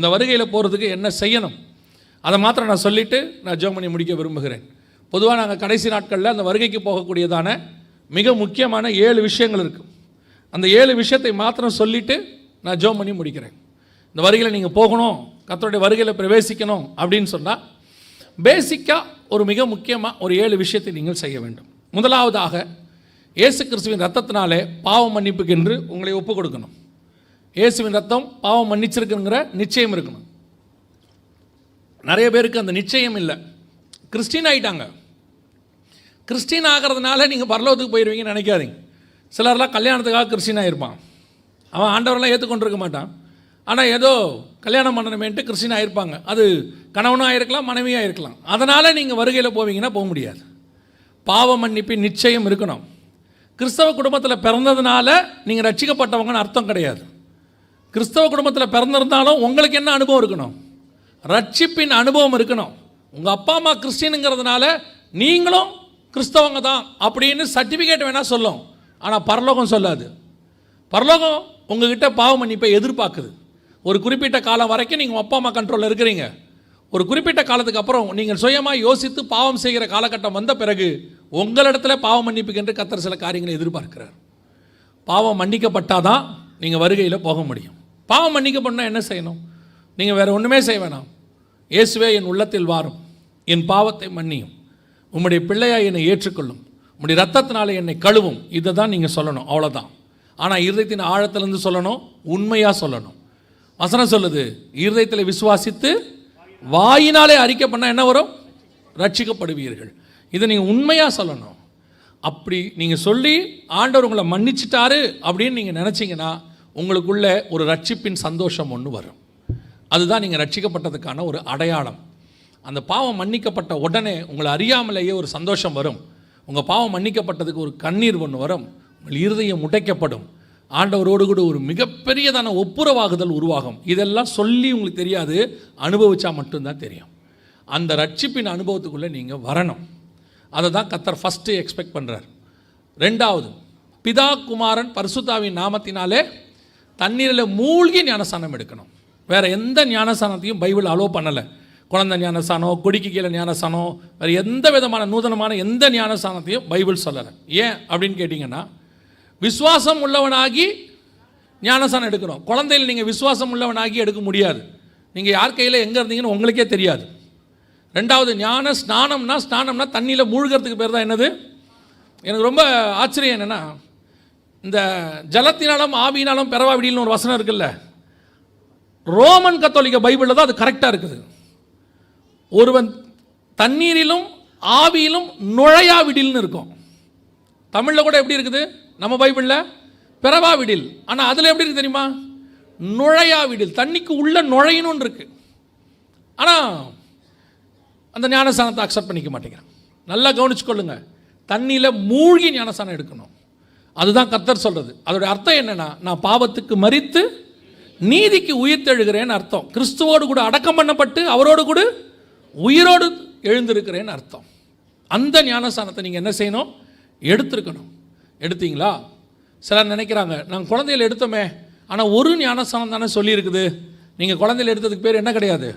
இந்த வருகையில் போகிறதுக்கு என்ன செய்யணும்? அதை மாத்திரம் நான் சொல்லிவிட்டு நான் ஜெபம் பண்ணி முடிக்க விரும்புகிறேன். பொதுவாக நாங்கள் கடைசி நாட்களில் அந்த வருகைக்கு போகக்கூடியதான மிக முக்கியமான ஏழு விஷயங்கள் இருக்குது அந்த ஏழு விஷயத்தை மாத்திரம் சொல்லிவிட்டு நான் ஜோம் பண்ணி முடிக்கிறேன். இந்த வருகையில் நீங்கள் போகணும் கத்தருடைய வருகையில் பிரவேசிக்கணும் அப்படின்னு சொன்னால் பேசிக்காக ஒரு மிக முக்கியமாக ஒரு ஏழு விஷயத்தை நீங்கள் செய்ய வேண்டும். முதலாவதாக இயேசு கிறிஸ்துவின் ரத்தத்தினாலே பாவம் மன்னிப்புக்கென்று உங்களை ஒப்பு கொடுக்கணும். இயேசுவின் ரத்தம் பாவம் மன்னிச்சிருக்குங்கிற நிச்சயம் இருக்கணும். நிறைய பேருக்கு அந்த நிச்சயம் இல்லை. கிறிஸ்டின் ஆகிட்டாங்க கிறிஸ்டின் ஆகிறதுனால நீங்கள் பரலோகத்துக்கு போயிடுவீங்கன்னு நினைக்காதீங்க. சிலர்லாம் கல்யாணத்துக்காக கிறிஸ்டின் ஆகிருப்பான் அவன் ஆண்டவரெலாம் ஏற்றுக்கொண்டிருக்க மாட்டான். ஆனால் ஏதோ கல்யாணம் பண்ணணுமேன்ட்டு கிறிஸ்டின் ஆகிருப்பாங்க அது கணவனும் ஆயிருக்கலாம் மனைவியாக இருக்கலாம் அதனால் நீங்கள் வருகையில் போவீங்கன்னா போக முடியாது. பாவ மன்னிப்பின் நிச்சயம் இருக்கணும். கிறிஸ்தவ குடும்பத்தில் பிறந்ததுனால நீங்கள் ரட்சிக்கப்பட்டவங்கன்னு அர்த்தம் கிடையாது. கிறிஸ்தவ குடும்பத்தில் பிறந்திருந்தாலும் உங்களுக்கு என்ன அனுபவம் இருக்கணும்? ரட்சிப்பின் அனுபவம் இருக்கணும். உங்கள் அப்பா அம்மா கிறிஸ்டினுங்கிறதுனால நீங்களும் கிறிஸ்தவங்க தான் அப்படின்னு சர்டிஃபிகேட் வேணால் சொல்லும். ஆனால் பரலோகம் சொல்லாது. பரலோகம் உங்ககிட்ட பாவ மன்னிப்பை எதிர்பார்க்குது. ஒரு குறிப்பிட்ட காலம் வரைக்கும் நீங்கள் அப்பா அம்மா கண்ட்ரோலில் இருக்கிறீங்க. ஒரு குறிப்பிட்ட காலத்துக்கு அப்புறம் நீங்கள் சுயமாக யோசித்து பாவம் செய்கிற காலகட்டம் வந்த பிறகு உங்களிடத்துல பாவம் மன்னிப்புக்கென்று கத்தர் சில காரியங்களை எதிர்பார்க்கிறார். பாவம் மன்னிக்கப்பட்டாதான் நீங்கள் வருகையில் போக முடியும். பாவம் மன்னிக்கப்படணும் என்ன செய்யணும்? நீங்கள் வேறு ஒன்றுமே செய்ய வேணாம். இயேசுவே என் உள்ளத்தில் வாரும். என் பாவத்தை மன்னியும். உம்முடைய பிள்ளையாக என்னை ஏற்றுக்கொள்ளும். உம்முடைய ரத்தத்தினால என்னை கழுவும். இதை தான் நீங்கள் சொல்லணும். அவ்வளோதான் ஆனால் இருதயத்தின் ஆழத்திலேருந்து சொல்லணும். உண்மையாக சொல்லணும். வசனம் சொல்லுது இருதயத்தில் விசுவாசித்து வாயினாலே அறிக்கை பண்ணால் என்ன வரும்? ரட்சிக்கப்படுவீர்கள். இதை நீங்கள் உண்மையாக சொல்லணும். அப்படி நீங்கள் சொல்லி ஆண்டவர் உங்களை மன்னிச்சிட்டாரு அப்படின்னு நீங்கள் நினச்சிங்கன்னா உங்களுக்குள்ள ஒரு ரட்சிப்பின் சந்தோஷம் ஒன்று வரும். அதுதான் நீங்கள் ரட்சிக்கப்பட்டதுக்கான ஒரு அடையாளம். அந்த பாவம் மன்னிக்கப்பட்ட உடனே உங்களை அறியாமலேயே ஒரு சந்தோஷம் வரும். உங்கள் பாவம் மன்னிக்கப்பட்டதுக்கு ஒரு கண்ணீர் ஒன்று வரும். உங்கள் இருதயம் உடைக்கப்படும். ஆண்டவரோடு கூட ஒரு மிகப்பெரியதான ஒப்புரவாகுதல் உருவாகும். இதெல்லாம் சொல்லி உங்களுக்கு தெரியாது. அனுபவித்தா மட்டும்தான் தெரியும். அந்த ரட்சிப்பின் அனுபவத்துக்குள்ளே நீங்கள் வரணும். அதை தான் கத்தர் ஃபஸ்ட்டு எக்ஸ்பெக்ட் பண்ணுறார் ரெண்டாவது பிதா குமாரன் பரிசுத்தாவின் நாமத்தினாலே தண்ணீரில் மூழ்கி ஞானஸ்தானம் எடுக்கணும். வேறு எந்த ஞானஸ்தானத்தையும் பைபிள் அலோவ் பண்ணலை. குழந்தை ஞானஸ்தானம் கொடிக்கு கீழே ஞானஸ்தானம் வேறு எந்த விதமான நூதனமான எந்த ஞானஸ்தானத்தையும் பைபிள் சொல்லலை. ஏன் அப்படின்னு கேட்டிங்கன்னா விசுவாசம் உள்ளவனாகி ஞானஸ்தானம் எடுக்கணும் குழந்தையில் நீங்கள் விசுவாசம் உள்ளவனாகி எடுக்க முடியாது. நீங்கள் யார் கையில் எங்கே இருந்தீங்கன்னு உங்களுக்கே தெரியாது. ரெண்டாவது ஞான ஸ்நானம்னா ஸ்நானம்னா தண்ணியில் மூழ்கிறதுக்கு பேர் தான் என்னது? எனக்கு ரொம்ப ஆச்சரியம் என்னென்னா இந்த ஜலத்தினாலும் ஆவியினாலும் பெறவாவிடில்னு ஒரு வசனம் இருக்குல்ல? ரோமன் கத்தோலிக்க பைபிளில் தான் அது கரெக்டாக இருக்குது. ஒருவன் தண்ணீரிலும் ஆவியிலும் நுழையாவிடில்னு இருக்கும். தமிழில் கூட எப்படி இருக்குது? நம்ம பைபிளில் பிறவாவிடில் ஆனால் அதில் எப்படி இருக்குது தெரியுமா? நுழையாவிடில் தண்ணிக்கு உள்ள நுழையணும்னு இருக்கு. ஆனால் அந்த ஞானஸ்தானத்தை அக்செப்ட் பண்ணிக்க மாட்டேங்கிறான். நல்லா கவனிச்சுக்கொள்ளுங்க. தண்ணியில் மூழ்கி ஞானஸ்தானம் எடுக்கணும். அதுதான் கத்தர் சொல்கிறது அதோட அர்த்தம் என்னென்னா நான் பாவத்துக்கு மறித்து நீதிக்கு உயிர்த்தெழுகிறேன்னு அர்த்தம். கிறிஸ்துவோடு கூட அடக்கம் பண்ணப்பட்டு அவரோடு கூட உயிரோடு எழுந்திருக்கிறேன்னு அர்த்தம். அந்த ஞானஸ்தானத்தை நீங்கள் என்ன செய்யணும்? எடுத்திருக்கணும். எடுத்தீங்களா? சிலர் நினைக்கிறாங்க நாங்கள் குழந்தையில எடுத்தோமே ஆனால் ஒரு ஞானஸ்தானம் தானே சொல்லியிருக்குது. நீங்கள் குழந்தையில எடுத்ததுக்கு பேர் என்ன கிடையாது?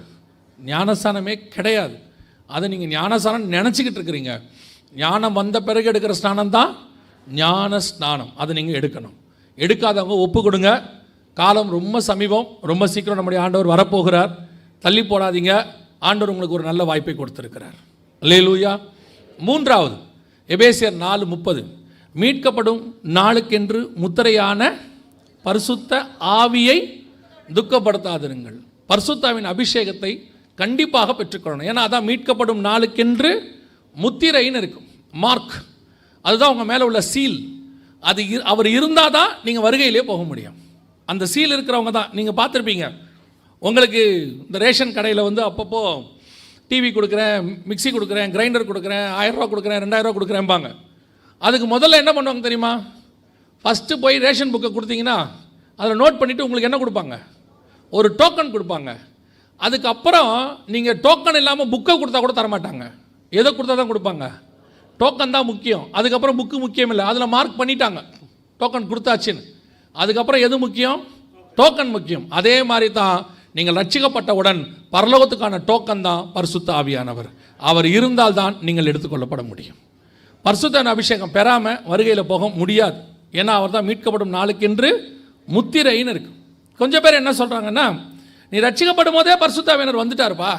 ஞானஸ்தானமே கிடையாது. அதை நீங்கள் ஞானஸ்தானம் நினச்சிக்கிட்டு இருக்கிறீங்க. ஞானம் வந்த பிறகு எடுக்கிற ஸ்நானம் தான் ஞான ஸ்நானம். அதை நீங்கள் எடுக்கணும். எடுக்காதவங்க ஒப்பு கொடுங்க. காலம் ரொம்ப சமீபம். ரொம்ப சீக்கிரம் நம்முடைய ஆண்டவர் வரப்போகிறார். தள்ளி போடாதீங்க. ஆண்டவர் உங்களுக்கு ஒரு நல்ல வாய்ப்பை கொடுத்திருக்கிறார். அல்லேலூயா. மூன்றாவது எபேசியர் நாலு முப்பது. மீட்கப்படும் நாளுக்கென்று முத்திரையான பரிசுத்த ஆவியை துக்கப்படுத்தாதிருங்கள். பரிசுத்தாவின் அபிஷேகத்தை கண்டிப்பாக பெற்றுக்கொள்ளணும். ஏன்னா அதான் மீட்கப்படும் நாளுக்கென்று முத்திரைன்னு இருக்கும். மார்க் அதுதான் உங்கள் மேலே உள்ள சீல் அது இரு- அவர் இருந்தால் தான் நீங்கள் வருகையிலே போக முடியும். அந்த சீல் இருக்கிறவங்க தான். நீங்கள் பார்த்துருப்பீங்க. உங்களுக்கு இந்த ரேஷன் கடையில் வந்து அப்பப்போ டிவி கொடுக்குறேன் மிக்ஸி கொடுக்குறேன் கிரைண்டர் கொடுக்குறேன் ஆயிரரூவா கொடுக்குறேன் ரெண்டாயிரரூவா கொடுக்குறேன்பாங்க. அதுக்கு முதல்ல என்ன பண்ணுவாங்க தெரியுமா? ஃபஸ்ட்டு போய் ரேஷன் புக்கை கொடுத்தீங்கன்னா அதில் நோட் பண்ணிவிட்டு உங்களுக்கு என்ன கொடுப்பாங்க? ஒரு டோக்கன் கொடுப்பாங்க. அதுக்கப்புறம் நீங்கள் டோக்கன் இல்லாமல் புக்கை கொடுத்தா கூட தரமாட்டாங்க. எதை கொடுத்தா தான் கொடுப்பாங்க? டோக்கன் தான் முக்கியம். அதுக்கப்புறம் புக்கு முக்கியம் இல்லை. அதில் மார்க் பண்ணிட்டாங்க. டோக்கன் கொடுத்தாச்சுன்னு. அதுக்கப்புறம் எது முக்கியம்? டோக்கன் முக்கியம். அதே மாதிரி தான் நீங்கள் ரட்சிக்கப்பட்டவுடன் பரலோகத்துக்கான டோக்கன் தான் பரிசுத்த ஆவியானவர். அவர் இருந்தால்தான் நீங்கள் எடுத்துக்கொள்ளப்பட முடியும். பரிசுத்தன் அபிஷேகம் பெறாமல் வருகையில் போக முடியாது. ஏன்னா அவர் தான் மீட்கப்படும் நாளுக்கென்று முத்திரைன்னு இருக்கு. கொஞ்சம் பேர் என்ன சொல்கிறாங்கன்னா நீ ரட்சிக்கப்படும் போதே பரிசுத்தாவியனர் வந்துட்டாருப்பா.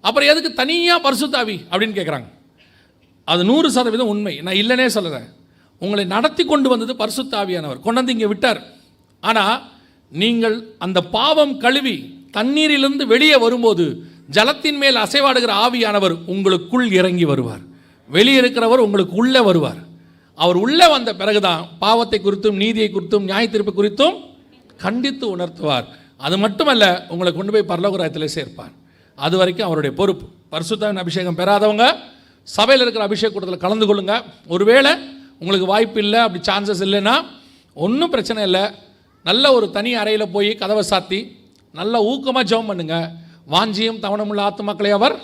அப்புறம் எதுக்கு தனியாக பரிசுத்தாவி அப்படின்னு கேட்குறாங்க அது நூறு சதவீதம் உண்மை. நான் இல்லைனே சொல்லுறேன் உங்களை நடத்தி கொண்டு வந்தது பரிசுத்தாவியானவர். கொண்டு வந்து இங்கே விட்டார். ஆனால் நீங்கள் அந்த பாவம் கழுவி தண்ணீரிலிருந்து வெளியே வரும்போது ஜலத்தின் மேல் அசைவாடுகிற ஆவியானவர் உங்களுக்குள் இறங்கி வருவார். வெளியே இருக்கிறவர் உங்களுக்கு உள்ளே வருவார். அவர் உள்ளே வந்த பிறகுதான் பாவத்தை குறித்தும் நீதியை குறித்தும் நியாய குறித்தும் கண்டித்து உணர்த்துவார். அது மட்டுமல்ல உங்களை கொண்டு போய் பரலோகராயத்தில் சேர்ப்பார். அது வரைக்கும் அவருடைய பொறுப்பு. பரிசுத்தாவின் அபிஷேகம் பெறாதவங்க சபையில் இருக்கிற அபிஷேக கூட்டத்தில் கலந்து கொள்ளுங்க. ஒருவேளை உங்களுக்கு வாய்ப்பு இல்லை அப்படி சான்சஸ் இல்லைன்னா ஒன்றும் பிரச்சனை இல்லை. நல்ல ஒரு தனி அறையில் போய் கதவை சாத்தி நல்ல ஊக்கமாக ஜெபம் பண்ணுங்கள் வாஞ்சியும் தவணமுள்ள ஆத்துமாக்களை அவர்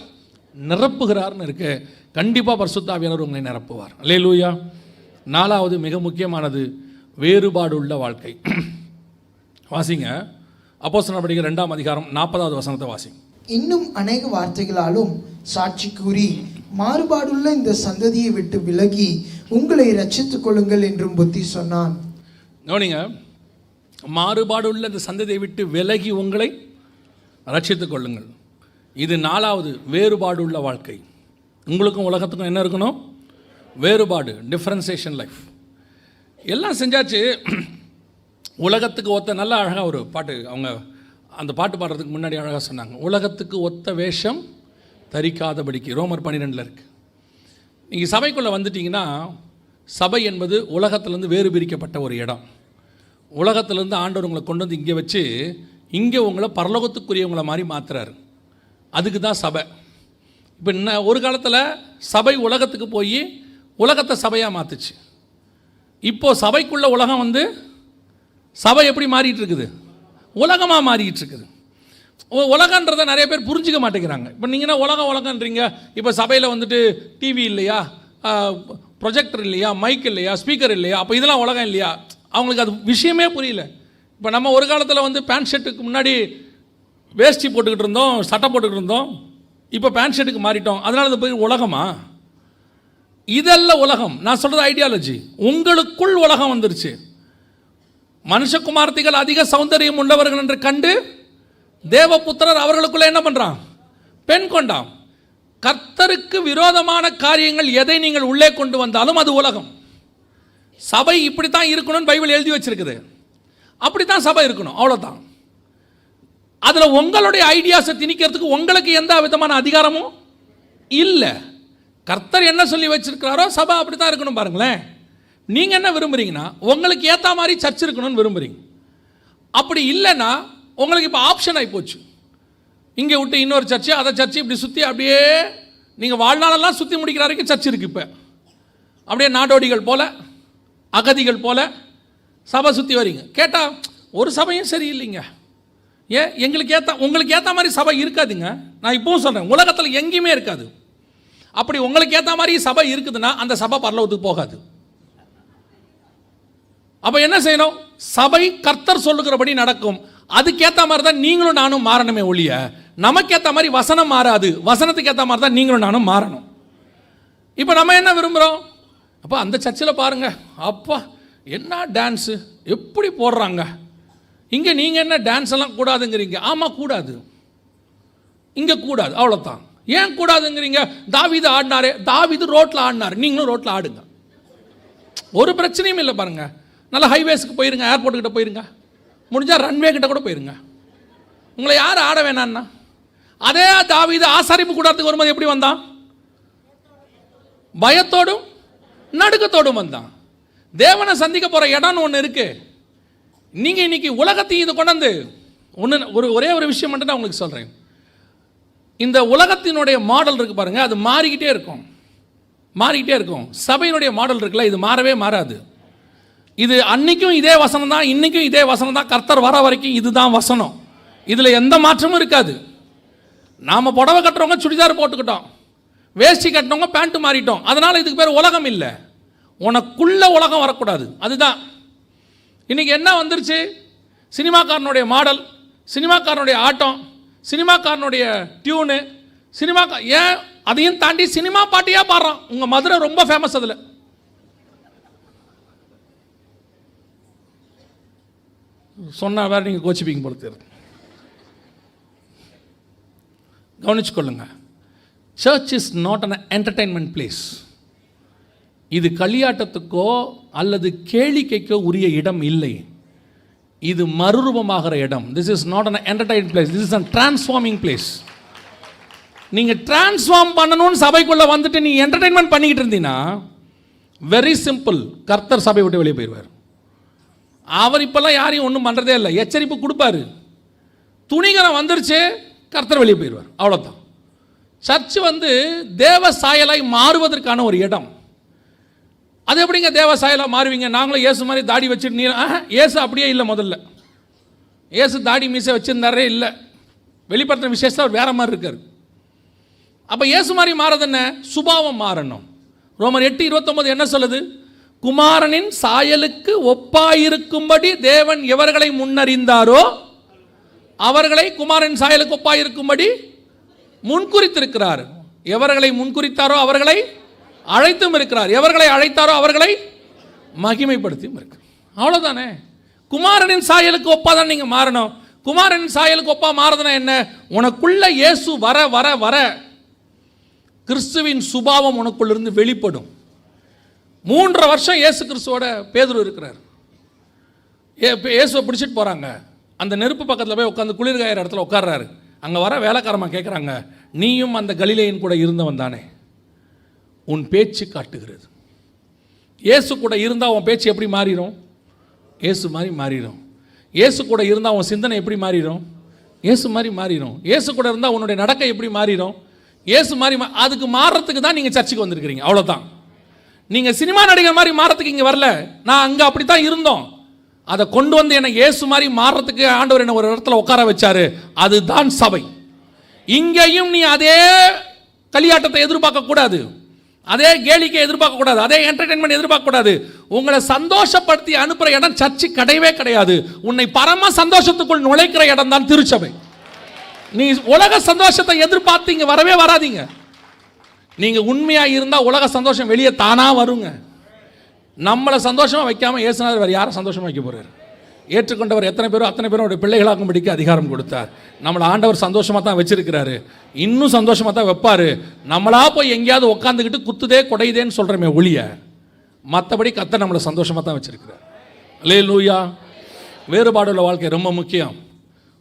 நிரப்புகிறார்னு இருக்குது கண்டிப்பாக பரிசுத்தாவியானவர் உங்களை நிரப்புவார். அல்லேலூயா நாலாவது மிக முக்கியமானது வேறுபாடு உள்ள வாழ்க்கை. வாசிங்க. அப்போ சொன்னபடிக்கு ரெண்டாம் அதிகாரம் நாற்பதாவது வசனத்தை வாசிங்க. இன்னும் அநேக வார்த்தைகளாலும் சாட்சி கூறி மாறுபாடுள்ள இந்த சந்ததியை விட்டு விலகி உங்களை ரட்சித்துக் கொள்ளுங்கள் என்றும் புத்தி சொன்னான். கவனிங்க. மாறுபாடுள்ள இந்த சந்ததியை விட்டு விலகி உங்களை ரட்சித்துக் கொள்ளுங்கள். இது நாலாவது வேறுபாடு உள்ள வாழ்க்கை. உங்களுக்கும் உலகத்துக்கும் என்ன இருக்கணும்? வேறுபாடு டிஃப்ரென்சேஷன் லைஃப் எல்லாம் செஞ்சாச்சு. உலகத்துக்கு ஒத்த நல்ல அழகாக ஒரு பாட்டு அவங்க அந்த பாட்டு பாடுறதுக்கு முன்னாடி அழகாக சொன்னாங்க. உலகத்துக்கு ஒத்த வேஷம் தரிக்காதபடிக்கு. ரோமர் பன்னிரெண்டில் இருக்குது நீங்கள் சபைக்குள்ளே வந்துட்டிங்கன்னா சபை என்பது உலகத்திலேருந்து வேறு பிரிக்கப்பட்ட ஒரு இடம். உலகத்திலேருந்து ஆண்டவர் உங்களை கொண்டு வந்து இங்கே வச்சு இங்கே உங்களை பரலோகத்துக்குரியவங்களை மாதிரி மாத்துறாரு. அதுக்கு தான் சபை. இப்போ என்ன ஒரு காலத்தில் சபை உலகத்துக்கு போய் உலகத்தை சபையாக மாற்றுச்சு இப்போது சபைக்குள்ள உலகம் வந்து சபை எப்படி மாறிட்டு இருக்குது? உலகமாக மாறிட்டு இருக்குது. உலகன்றதை நிறைய பேர் புரிஞ்சுக்க மாட்டேங்கிறாங்க. இப்போ நீங்கன்னா உலகம் உலகன்றீங்க? இப்போ சபையில் வந்துட்டு டிவி இல்லையா? ப்ரொஜெக்டர் இல்லையா? மைக் இல்லையா? ஸ்பீக்கர் இல்லையா? அப்போ இதெல்லாம் உலகம் இல்லையா? அவங்களுக்கு அது விஷயமே புரியல. இப்போ நம்ம ஒரு காலத்தில் வந்து பேண்ட் ஷர்ட்டுக்கு முன்னாடி வேஷ்டி போட்டுக்கிட்டு இருந்தோம் சட்டை போட்டுக்கிட்டு இருந்தோம். இப்போ பேண்ட் ஷர்ட்டுக்கு மாறிட்டோம். அதனால் அது போய் உலகமா? இதல்ல உலகம். நான் சொல்கிறது ஐடியாலஜி உங்களுக்குள் உலகம் வந்துருச்சு. மனுஷகுமார்த்திகள் அதிக சௌந்தரியம் உள்ளவர்கள் என்று கண்டு தேவபுத்திரர் அவர்களுக்குள்ள என்ன பண்ணுறான் பெண் கொண்டான். கர்த்தருக்கு விரோதமான காரியங்கள் எதை நீங்கள் உள்ளே கொண்டு வந்தாலும் அது உலகம். சபை இப்படித்தான் இருக்கணும்னு பைபிள் எழுதி வச்சிருக்குது. அப்படித்தான் சபை இருக்கணும் அவ்வளோதான் அதில் உங்களுடைய ஐடியாஸை திணிக்கிறதுக்கு உங்களுக்கு எந்த விதமான அதிகாரமும் இல்லை. கர்த்தர் என்ன சொல்லி வச்சிருக்கிறாரோ சபை அப்படித்தான் இருக்கணும் பாருங்களேன். நீங்கள் என்ன விரும்புறீங்கன்னா உங்களுக்கு ஏற்ற மாதிரி சர்ச் இருக்கணும்னு விரும்புகிறீங்க அப்படி இல்லைன்னா உங்களுக்கு இப்போ ஆப்ஷன் ஆகி போச்சு. இங்கே விட்டு இன்னொரு சர்ச்சு அதை சர்ச்சு இப்படி சுற்றி அப்படியே நீங்கள் வாழ்நாளெல்லாம் சுற்றி முடிக்கிற வரைக்கும் சர்ச் இருக்குது இப்போ. அப்படியே நாடோடிகள் போல அகதிகள் போல சபை சுற்றி வரீங்க. கேட்டால் ஒரு சபையும் சரியில்லைங்க. ஏன்? எங்களுக்கு ஏற்ற உங்களுக்கு ஏற்ற மாதிரி சபை இருக்காதுங்க. நான் இப்பவும் சொல்கிறேன் உலகத்தில் எங்கேயுமே இருக்காது. அப்படி உங்களுக்கு ஏற்ற மாதிரி சபை இருக்குதுன்னா அந்த சபை பரலோகத்துக்கு போகாது. அப்போ என்ன செய்யணும்? சபை கர்த்தர் சொல்லுகிறபடி நடக்கும். அதுக்கேற்ற மாதிரி தான் நீங்களும் நானும் மாறணுமே ஒழிய நமக்கேற்ற மாதிரி வசனம் மாறாது. வசனத்துக்கு ஏற்ற மாதிரி தான் நீங்களும் நானும் மாறணும். இப்போ நம்ம என்ன விரும்புகிறோம் அப்போ அந்த சர்ச்சில் பாருங்க. அப்பா என்ன டான்ஸு எப்படி போடுறாங்க? இங்கே நீங்கள் என்ன டான்ஸ் எல்லாம் கூடாதுங்கிறீங்க? ஆமாம் கூடாது. இங்கே கூடாது அவ்வளோதான் ஏன் கூடாதுங்கிறீங்க? தாவிது ஆடினாரே. தாவிது ரோட்டில் ஆடினார். நீங்களும் ரோட்டில் ஆடுங்க. ஒரு பிரச்சனையும் இல்லை பாருங்கள் நல்ல ஹைவேஸ்க்கு போயிருங்க ஏர்போர்ட் கிட்ட போயிருங்க. முடிஞ்சால் ரன்வே கிட்ட கூட போயிருங்க. உங்களை யார் ஆட வேணான்னா? அதே தாவீது ஆசாரிப்பு கூடாரத்துக்கு வரும்போது எப்படி வந்தான்? பயத்தோடும் நடுக்கத்தோடும் வந்தான். தேவனை சந்திக்க போற இடம்னு ஒன்று இருக்கு. நீங்க இன்னைக்கு உலகத்தையும் இது கொண்டாந்து ஒன்று ஒரு ஒரே ஒரு விஷயம் மட்டும் நான் உங்களுக்கு சொல்கிறேன் இந்த உலகத்தினுடைய மாடல் இருக்கு பாருங்க அது மாறிக்கிட்டே இருக்கும். மாறிக்கிட்டே இருக்கும். சபையினுடைய மாடல் இருக்குல்ல இது மாறவே மாறாது. இது அன்னைக்கும் இதே வசனம் தான் இன்னைக்கும் இதே வசனம் தான். கர்த்தர் வர வரைக்கும் இதுதான் வசனம். இதில் எந்த மாற்றமும் இருக்காது. நாம் புடவை கட்டுறவங்க சுடிதார் போட்டுக்கிட்டோம். வேஷ்டி கட்டினவங்க பேண்ட்டு மாறிட்டோம். அதனால் இதுக்கு பேர் உலகம் இல்லை. உனக்குள்ள உலகம் வரக்கூடாது. அதுதான். இன்னைக்கு என்ன வந்துருச்சு? சினிமாக்காரனுடைய மாடல் சினிமாக்காரனுடைய ஆட்டம் சினிமாக்காரனுடைய டியூனு சினிமா ஏன்? அதையும் தாண்டி சினிமா பாட்டியாக பாடுறான். உங்கள் மதுரை ரொம்ப ஃபேமஸ் அதில். சொன்னா வேறு நீங்கள் கோச்சிப்பீங்க போல தெரியும் கவனிச்சுக்கொள்ளுங்க. Church is not an entertainment place இது களியாட்டத்துக்கோ அல்லது கேளிக்கைக்கோ உரிய இடம் இல்லை. இது மறுரூபமாகிற இடம். This is not an entertain place this is an transforming place நீங்கள் டிரான்ஸ்ஃபார்ம் பண்ணணும்னு சபைக்குள்ளே வந்துட்டு நீ என்டர்டைன்மெண்ட் பண்ணிக்கிட்டு இருந்தீங்கன்னா வெரி சிம்பிள் கர்த்தர் சபை விட்டு வெளியே போயிடுவார் அவர் இப்போல்லாம் யாரையும் ஒன்றும் பண்ணுறதே இல்லை. எச்சரிப்பு கொடுப்பாரு. துணிகரம் வந்துருச்சு கர்த்தர் வெளியே போயிடுவார். அவ்வளோதான் சர்ச் வந்து தேவ சாயலாய் மாறுவதற்கான ஒரு இடம். அது எப்படிங்க தேவ சாயலாக மாறுவீங்க? நாங்களும் ஏசு மாதிரி தாடி வச்சுட்டு நீ ஏசு அப்படியே இல்லை முதல்ல. ஏசு தாடி மீசை வச்சுருந்தாரே இல்லை. வெளிப்படுத்தின விசேஷத்தை அவர் வேறு மாதிரி இருக்கார். அப்போ ஏசு மாதிரி மாறது என்ன? சுபாவம் மாறணும். ரோமர் எட்டு இருபத்தொம்போது என்ன சொல்லுது? குமாரனின் சாயலுக்கு ஒப்பாயிருக்கும்படி தேவன் எவர்களை முன்னறிந்தாரோ அவர்களை குமாரன் சாயலுக்கு ஒப்பாயிருக்கும்படி முன்குறித்திருக்கிறார். எவர்களை முன்குறித்தாரோ அவர்களை அழைத்தும் இருக்கிறார். எவர்களை அழைத்தாரோ அவர்களை மகிமைப்படுத்தியும் இருக்கிறார். அவ்வளோதானே குமாரனின் சாயலுக்கு ஒப்பா தான் நீங்கள் மாறணும். குமாரன் சாயலுக்கு ஒப்பா மாறுதுன்னா என்ன? உனக்குள்ள இயேசு வர வர வர கிறிஸ்துவின் சுபாவம் உனக்குள்ளிருந்து வெளிப்படும். மூன்றரை வருஷம் இயேசு கிறிஸ்துவோட பேதுரு இருக்கிறார். ஏ இயேசுவை பிடிச்சிட்டு போகிறாங்க அந்த நெருப்பு பக்கத்தில் போய் உட்காந்து குளிர் காயிற இடத்துல உட்கார்றாரு. அங்கே வர வேலைக்காரமா கேட்குறாங்க நீயும் அந்த கலிலையின் கூட இருந்தவன் தானே. உன் பேச்சு காட்டுகிறது. இயேசு கூட இருந்தால் உன் பேச்சு எப்படி மாறிடும் இயேசு மாதிரி மாறிடும் இயேசு கூட இருந்தால் உன் சிந்தனை எப்படி மாறிடும் இயேசு மாதிரி மாறிடும் இயேசு கூட இருந்தால் உன்னுடைய நடக்கை எப்படி மாறிடும் இயேசு மாதிரி மா- அதுக்கு மாறுறதுக்கு தான் நீங்கள் சர்ச்சுக்கு வந்திருக்கிறீங்க. அவ்வளோதான் நீங்கள் சினிமா நடிகர் மாதிரி மாறத்துக்கு இங்கே வரல. நான் அங்கே அப்படி தான் இருந்தோம். அதை கொண்டு வந்து என்னை இயேசு மாதிரி மாறுறதுக்கு ஆண்டவர் என்னை ஒரு இடத்துல உட்கார வச்சாரு. அதுதான் சபை. இங்கேயும் நீ அதே களியாட்டத்தை எதிர்பார்க்கக்கூடாது அதே கேளிக்கை எதிர்பார்க்கக்கூடாது அதே என்டர்டைன்மெண்ட் எதிர்பார்க்கக்கூடாது உங்களை சந்தோஷப்படுத்தி அனுப்புகிற இடம் சர்ச்சு கிடையவே கிடையாது. உன்னை பரம சந்தோஷத்துக்குள் நுழைக்கிற இடம் தான் திருச்சபை. நீ உலக சந்தோஷத்தை எதிர்பார்த்து இங்கே வரவே வராதீங்க. நீங்கள் உண்மையாக இருந்தால் உலக சந்தோஷம் வெளியே தானாக வருங்க. நம்மளை சந்தோஷமாக வைக்காமல் இயேசுநாதர் வேறு யாரை சந்தோஷமாக வைக்க போகிறார் ஏற்றுக்கொண்டவர் எத்தனை பேரும் அத்தனை பேரும் அவருடைய பிள்ளைகளாக்கும்படிக்கு அதிகாரம் கொடுத்தார். நம்மளை ஆண்டவர் சந்தோஷமாக தான் வச்சிருக்கிறாரு. இன்னும் சந்தோஷமாக தான் வைப்பார். நம்மளா போய் எங்கேயாவது உட்காந்துக்கிட்டு குத்துதே குடையுதேன்னு சொல்கிறோமே ஒளிய மற்றபடி கத்த நம்மளை சந்தோஷமாக தான் வச்சிருக்கிறார். லே லூயா வேறுபாடுள்ள வாழ்க்கை ரொம்ப முக்கியம்.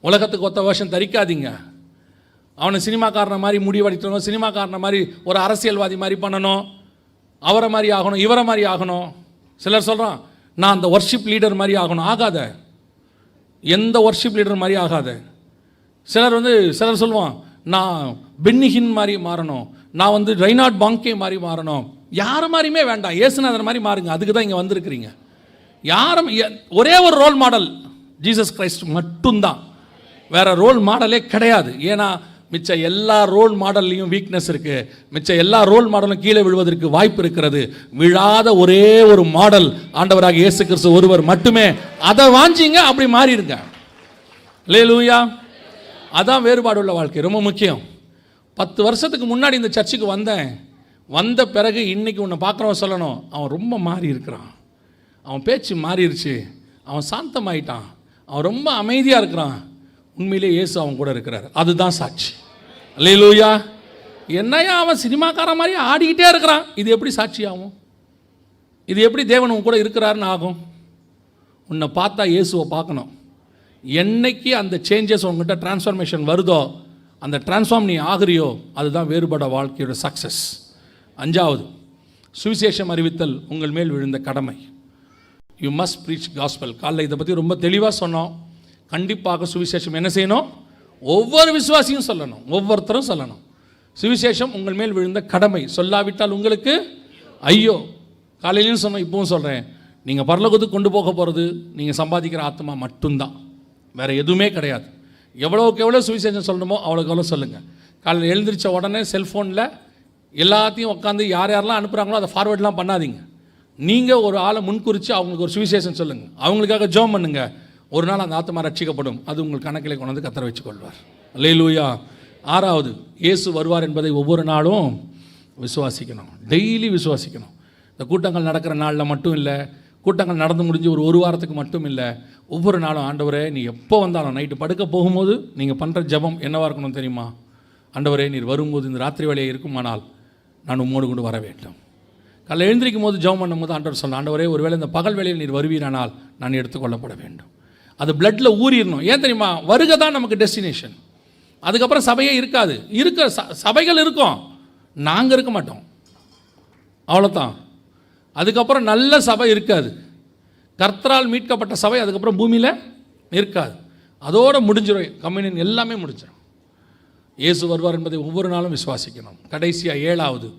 உலகத்துக்கு ஒத்த வருஷம் தரிக்காதீங்க. அவனை சினிமாக்காரனை மாதிரி முடிவடிக்கணும் சினிமாக்காரனை மாதிரி ஒரு அரசியல்வாதி மாதிரி பண்ணணும் அவரை மாதிரி ஆகணும் இவரை மாதிரி ஆகணும். சிலர் சொல்கிறான் நான் அந்த ஒர்ஷிப் லீடர் மாதிரி ஆகணும். ஆகாத. எந்த ஒர்ஷிப் லீடர் மாதிரி ஆகாத. சிலர் வந்து சிலர் சொல்லுவான் நான் பென்னிஹின் மாதிரி மாறணும். நான் வந்து ரெய்னாட் பாங்கே மாதிரி மாறணும். யார் மாதிரியுமே வேண்டாம். இயேசுநாதர் மாதிரி மாறுங்க. அதுக்கு தான் இங்கே வந்திருக்கிறீங்க. யாரும் எ- ஒரே ஒரு ரோல் மாடல் ஜீசஸ் கிரைஸ்ட் மட்டும்தான். வேற ரோல் மாடலே கிடையாது. ஏன்னா மிச்ச எல்லா ரோல் மாடல்லையும் வீக்னஸ் இருக்குது மிச்ச எல்லா ரோல் மாடலும் கீழே விழுவதற்கு வாய்ப்பு இருக்கிறது. விழாத ஒரே ஒரு மாடல் ஆண்டவராக இயேசு கிறிஸ்து ஒருவர் மட்டுமே. அதை வாஞ்சிங்க அப்படி மாறிடுங்க. லே லூயா அதான் வேறுபாடு உள்ள வாழ்க்கை ரொம்ப முக்கியம். பத்து வருஷத்துக்கு முன்னாடி இந்த சர்ச்சுக்கு வந்தேன். வந்த பிறகு இன்னைக்கு உன்னை பார்க்குறவன் சொல்லணும் அவன் ரொம்ப மாறி இருக்கிறான். அவன் பேச்சு மாறிடுச்சு. அவன் சாந்தமாயிட்டான். அவன் ரொம்ப அமைதியாக இருக்கிறான். உண்மையிலே இயேசு அவன் கூட இருக்கிறார். அதுதான் சாட்சி. அல்லையிலூயா என்னையா அவன் சினிமாக்காரன் மாதிரி ஆடிக்கிட்டே இருக்கிறான். இது எப்படி சாட்சி ஆகும்? இது எப்படி தேவன் உன் கூட இருக்கிறாருன்னு ஆகும்? உன்னை பார்த்தா இயேசுவை பார்க்கணும். என்னைக்கு அந்த சேஞ்சஸ் உங்ககிட்ட டிரான்ஸ்ஃபர்மேஷன் வருதோ அந்த டிரான்ஸ்ஃபார்ம் நீ ஆகுறியோ அதுதான் வேறுபட வாழ்க்கையோட சக்ஸஸ் அஞ்சாவது சுவிசேஷம் அறிவித்தல் உங்கள் மேல் விழுந்த கடமை. யூ மஸ்ட் ப்ரீச் காஸ்பல் காலைல இதை பற்றி ரொம்ப தெளிவாக சொன்னோம். கண்டிப்பாக சுவிசேஷம் என்ன செய்யணும்? ஒவ்வொரு விசுவாசியும் சொல்லணும். ஒவ்வொருத்தரும் சொல்லணும். சுவிசேஷம் உங்கள் மேல் விழுந்த கடமை. சொல்லாவிட்டால் உங்களுக்கு ஐயோ காலையிலையும் சொன்னோம் இப்பவும் சொல்கிறேன் நீங்கள் பரலோகத்துக்கு கொண்டு போக போகிறது நீங்கள் சம்பாதிக்கிற ஆத்மா மட்டும்தான். வேறு எதுவுமே கிடையாது. எவ்வளோக்கு எவ்வளோ சுவிசேஷம் சொல்லணுமோ அவ்வளோக்கு எவ்வளோ சொல்லுங்கள் காலையில் எழுந்திரிச்ச உடனே செல்ஃபோனில் எல்லாத்தையும் உட்காந்து யார் யாரெல்லாம் அனுப்புகிறாங்களோ அதை ஃபார்வேர்ட்லாம் பண்ணாதீங்க. நீங்கள் ஒரு ஆளை முன்குறித்து அவங்களுக்கு ஒரு சுவிசேஷம் சொல்லுங்கள் அவங்களுக்காக ஜோம் பண்ணுங்கள் ஒரு நாள் அந்த ஆத்மா ரட்சிக்கப்படும் அது உங்கள் கணக்கில் கொண்டு வந்து வச்சு கொள்வார் அல்லேலூயா. ஆறாவது இயேசு வருவார் என்பதை ஒவ்வொரு நாளும் விசுவாசிக்கணும். டெய்லி விசுவாசிக்கணும். இந்த கூட்டங்கள் நடக்கிற நாளில் மட்டும் இல்லை கூட்டங்கள் நடந்து முடிஞ்சு ஒரு ஒரு வாரத்துக்கு மட்டும் இல்லை ஒவ்வொரு நாளும் ஆண்டவரே நீ எப்போ வந்தாலும் நைட்டு படுக்க போகும்போது நீங்கள் பண்ணுற ஜெபம் என்னவாக இருக்கணும் தெரியுமா? ஆண்டவரே நீர் வரும்போது இந்த ராத்திரி வேலையை இருக்குமானால் நான் உம்மோடு கொண்டு வர வேண்டும். காலையில் எழுந்திரிக்கும் போது ஜெபம் பண்ணும்போது ஆண்டவர் சொன்ன ஆண்டவரே ஒருவேளை இந்த பகல் வேலையில் நீர் வருவீரானால் நான் எடுத்துக்கொள்ளப்பட வேண்டும். அது பிளட்டில் ஊறிடணும். ஏன் தெரியுமா? வருகை தான் நமக்கு டெஸ்டினேஷன் அதுக்கப்புறம் சபையே இருக்காது. இருக்க ச- சபைகள் இருக்கும். நாங்கள் இருக்க மாட்டோம். அவ்வளோதான் அதுக்கப்புறம் நல்ல சபை இருக்காது. கர்த்தரால் மீட்கப்பட்ட சபை அதுக்கப்புறம் பூமியில் இருக்காது. அதோடு முடிஞ்சிடும் கம்யூனியன் எல்லாமே முடிஞ்சிடும் இயேசு வருவார் என்பதை ஒவ்வொரு நாளும் விசுவாசிக்கணும். கடைசியாக ஏழாவது.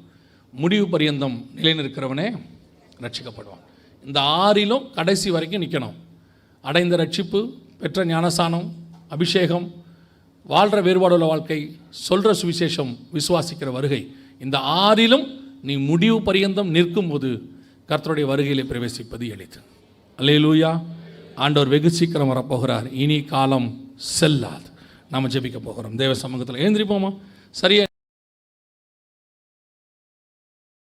முடிவு பரியந்தம் நிலைநிற்கிறவனே ரட்சிக்கப்படுவான். இந்த ஆறிலும் கடைசி வரைக்கும் நிற்கணும் அடைந்த ரட்சிப்பு பெற்ற ஞானசானம் அபிஷேகம் வாழ்கிற வேறுபாடுள்ள வாழ்க்கை சொல்கிற சுவிசேஷம் விசுவாசிக்கிற வருகை இந்த ஆறிலும் நீ முடிவு பரியந்தம் நிற்கும்போது கர்த்தருடைய வருகையிலே பிரவேசிப்பது எளிது. அல்லேலூயா. ஆண்டவர் வெகு சீக்கிரம் வரப்போகிறார். இனி காலம் செல்லாது. நாம் ஜெபிக்க போகிறோம். தேவ சமூகத்தில் எழுந்திரிப்போமா சரியா